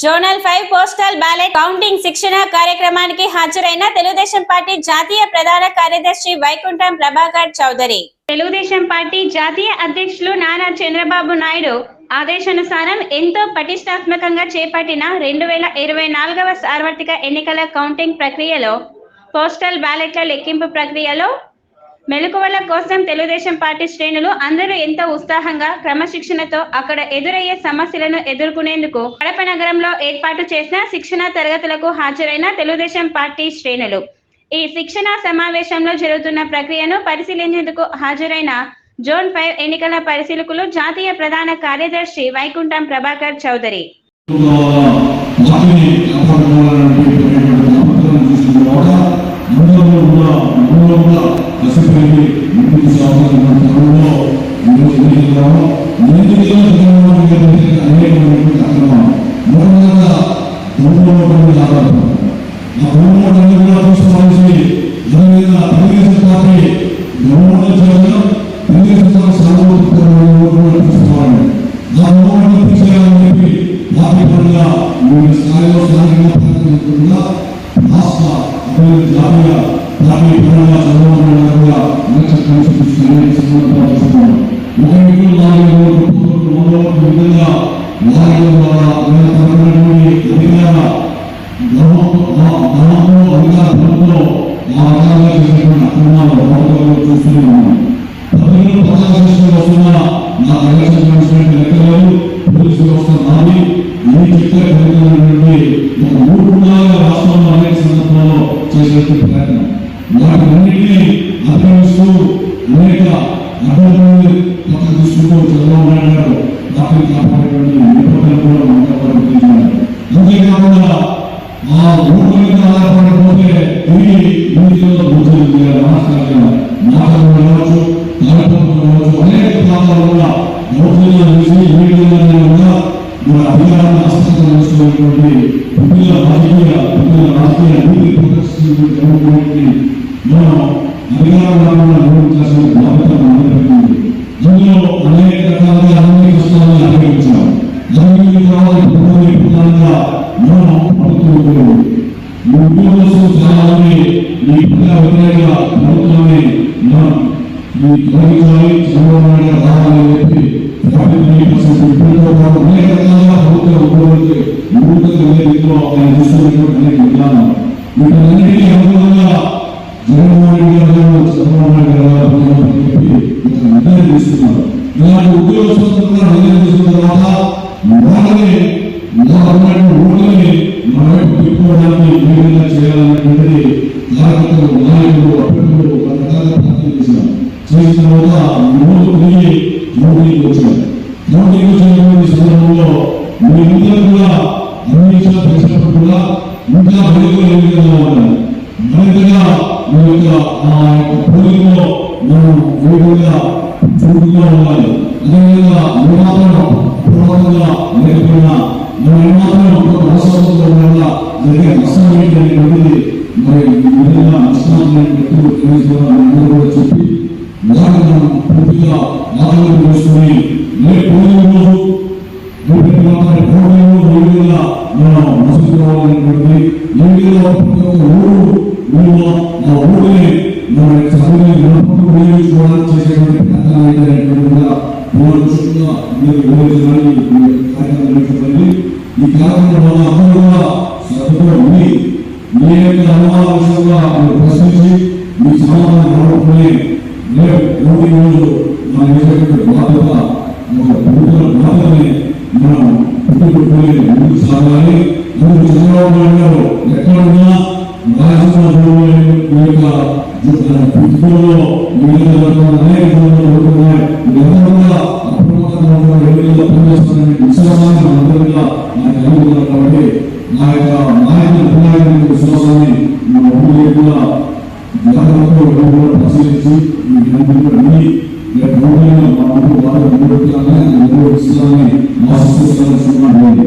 Zonal five postal ballot counting శిక్షణ కార్యక్రమానికి హాజరైన తెలుగుదేశం పార్టీ జాతీయ ప్రధాన కార్యదర్శి వైకుంఠం ప్రభాకర్ చౌదరి. తెలుగుదేశం పార్టీ జాతీయ అధ్యక్షులు నారా చంద్రబాబు నాయుడు ఆదేశానుసారం ఎంతో పటిష్టాత్మకంగా చేపట్టిన రెండు వేల ఇరవై నాలుగవ సార్వత్రిక ఎన్నికల కౌంటింగ్ ప్రక్రియలో పోస్టల్ బ్యాలెట్ల లెక్కింపు ప్రక్రియలో మెలకువల కోసం తెలుగుదేశం పార్టీ శ్రేణులు అందరూ ఎంతో ఉత్సాహంగా క్రమశిక్షణతో అక్కడ ఎదురయ్యే సమస్యలను ఎదుర్కొనేందుకు కడప నగరంలో ఏర్పాటు చేసిన శిక్షణ తరగతులకు హాజరైన తెలుగుదేశం పార్టీ శ్రేణులు. ఈ శిక్షణ సమావేశంలో జరుగుతున్న ప్రక్రియను పరిశీలించేందుకు హాజరైన జోన్ ఫైవ్ ఎన్నికల పరిశీలకులు జాతీయ ప్రధాన కార్యదర్శి వైకుంఠం ప్రభాకర్ చౌదరి. కూడా అందరూ ముందుకు సాగుతున్న తరుణంలో ఈరోజు ఎన్నికల్లో ఎన్నికల్లో జగన్మోహన్ గారి మీద అనేకమైనటువంటి అక్రమం మూలంగా మూడవటువంటి ఆధారం ఆ మూడవన్నీ కూడా చూసుకోవాల్సి దాని మీద తెలుగుదేశం పార్టీ గవర్నమెంట్ చేయడం తెలుగుదేశం పార్టీ సాగుతున్న చూసుకోవాలి ఆ తీసేయాలని చెప్పి పార్టీ పరంగా స్థాయిలో స్థానికంగా రాష్ట్ర జాతీయ ఈ చక్కెర మన అధికారాన్ని హస్తగతం చేసుకున్నటువంటి విభిన్న రాజకీయ విభిన్న రాజకీయ నీతి ప్రదర్శించిన మనం అధికారంలో నిర్వహించాల్సిన బాధ్యత అనేక రకాలుగా అన్ని కష్టాలను మనం ఉద్యోగస్తులు ఈ ప్రజా వ్యతిరేక మనం ఈ తొలగించాలి చంద్రబాబు నాయుడు రావాలని చెప్పి చేసిన మూడు తిరిగి మోడీకి వచ్చారు మోడీకి వచ్చినటువంటి సందర్భంలో మీరందరూ కూడా అన్ని విషయాలు తెలిసినప్పుడు కూడా ఇంకా మెరుగులు ఏ విధంగా ఉండాలి యొక్క ఆ యొక్క పోలికలో మనం ఏ విధంగా ఉండాలి అదేవిధంగా ఏమాత్రం అప్రమత్తంగా లేకపోయినా వల్ల జరిగే నష్టం మరి విధంగా కూడా చెప్పి మనం పూర్తిగా ఆలోచన చేసుకుని రేపు రోజు రేపు మనం విధంగా ఊరు విలువ ఆ ఊరిని మన యొక్క సభని వినియోగించుకోవడానికి చేసేటువంటి కూడా మీరు కార్యక్రమం ఈ అందరూ కూడా ఉండి మీ యొక్క విషయంగా మీరు ప్రశ్నించి మీ సమాధానం రేపు రోజు మన బాధ్యత ఒక ప్రభుత్వ బాధ్యతని మనం పుట్టుకుపోయి ముందుకు సాగాలి గారు ఎక్కడ రాజకీయ ఈ అనేక ఉంటున్నాయి కూడా అప్రమత్తంగా ఉన్న ఏ విశ్వాసాన్ని నాకు కలిగి ఉన్నారు కాబట్టి నా యొక్క నాయకుల పిల్లలైన విశ్వాసాన్ని మన ఊళ్ళో కూడా జాగ్రత్తతో కూడా పరిశీలించి ఈ జ్ఞాపకం అన్ని రేపు మా ఊరు వారు ఆశిస్తున్నాను